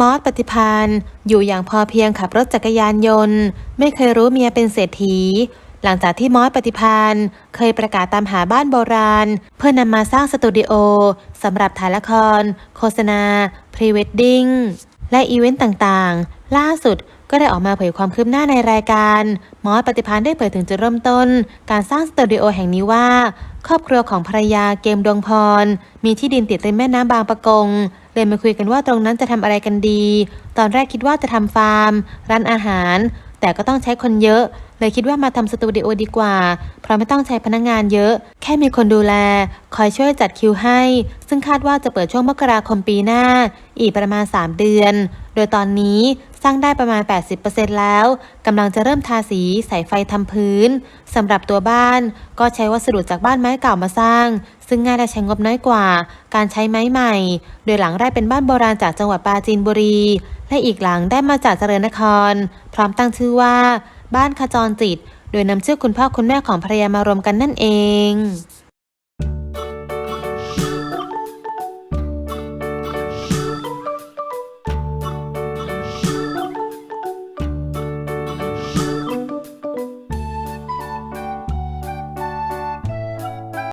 มอสปฏิพานอยู่อย่างพอเพียงขับรถจักรยานยนต์ ไม่เคยรู้เมียเป็นเศรษฐี หลังจากที่มอสปฏิพานเคยประกาศตามหาบ้านโบราณ เพื่อนำมาสร้างสตูดิโอสำหรับถ่ายละคร โฆษณา พรีเวดดิ้งและอีเวนต์ต่างๆ ล่าสุด ก็ได้ออกมาเผยความคืบหน้าในรายการ มอสปฏิพานได้เผยถึงจุดเริ่มต้น การสร้างสตูดิโอแห่งนี้ว่า ครอบครัวของภรรยาเกมดวงพร มีที่ดินติดริมแม่น้ำบางปะกงเลยมาคุยกันว่าตรงนั้นจะทำอะไรกันดี ตอนแรกคิดว่าจะทำฟาร์ม ร้านอาหาร แต่ก็ต้องใช้คนเยอะ เลยคิดว่ามาทำสตูดิโอดีกว่า เพราะไม่ต้องใช้พนักงานเยอะ แค่มีคนดูแล คอยช่วยจัดคิวให้ ซึ่งคาดว่าจะเปิดช่วงมกราคมปีหน้า อีกประมาณ 3 เดือน โดยตอนนี้สร้างได้ประมาณ 80%แล้วกำลังจะเริ่มทาสีใส่ไฟทำพื้นสำหรับตัวบ้านก็ใช้วัสดุจากบ้านไม้เก่ามาสร้าง ซึ่งง่ายและใช้งบน้อยกว่า การใช้ไม้ใหม่ โดยหลังแรกเป็นบ้านโบราณจากจังหวัดปราจีนบุรี และอีกหลังได้มาจากเจริญนคร พร้อมตั้งชื่อว่า บ้านขจรจิต โดยนำชื่อคุณพ่อคุณแม่ของภรรยามารวมกันนั่นเอง